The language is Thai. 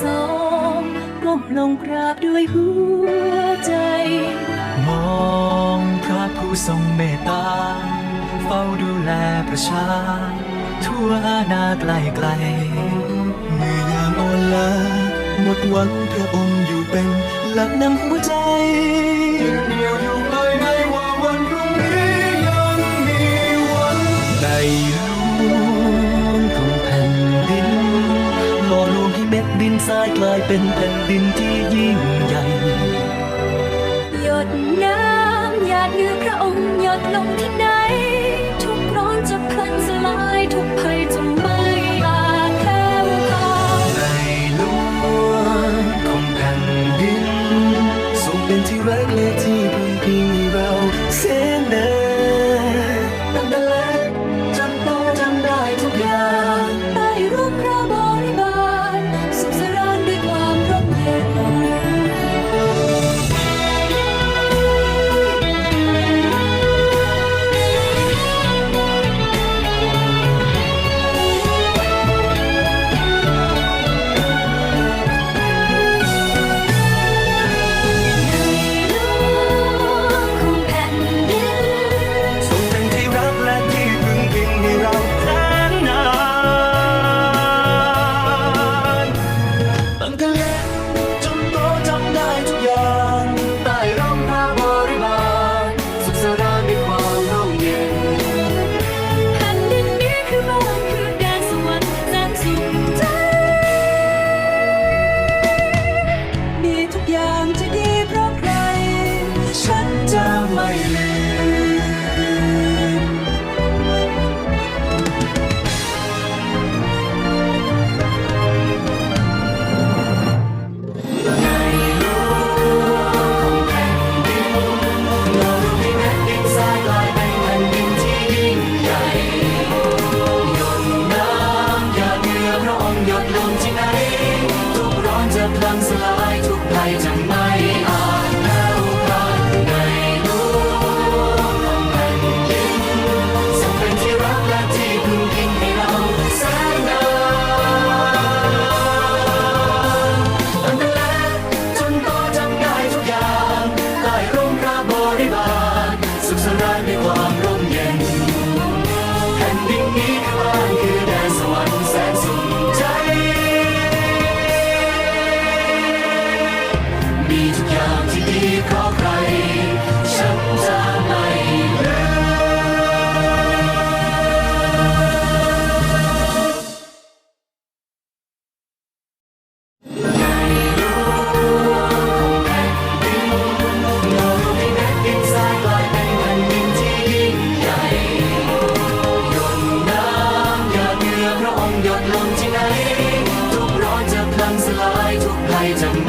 สองก้มลงกราบด้วยหัวใจ มองพระผู้ทรงเมตตา เฝ้าดูแลประชา ทั่วอาณาไกลไกลเมื่อยามอ่อนล้าหมดหวังพระองค์อยู่เป็นหลักนำหัวใจเดียวอยู่ ทรายกลายเป็นแผ่นดินที่ยิ่งใหญ่ หยดน้ำหยาดเงื่อพระองค์หยดลงที่หนา dynamite. blades and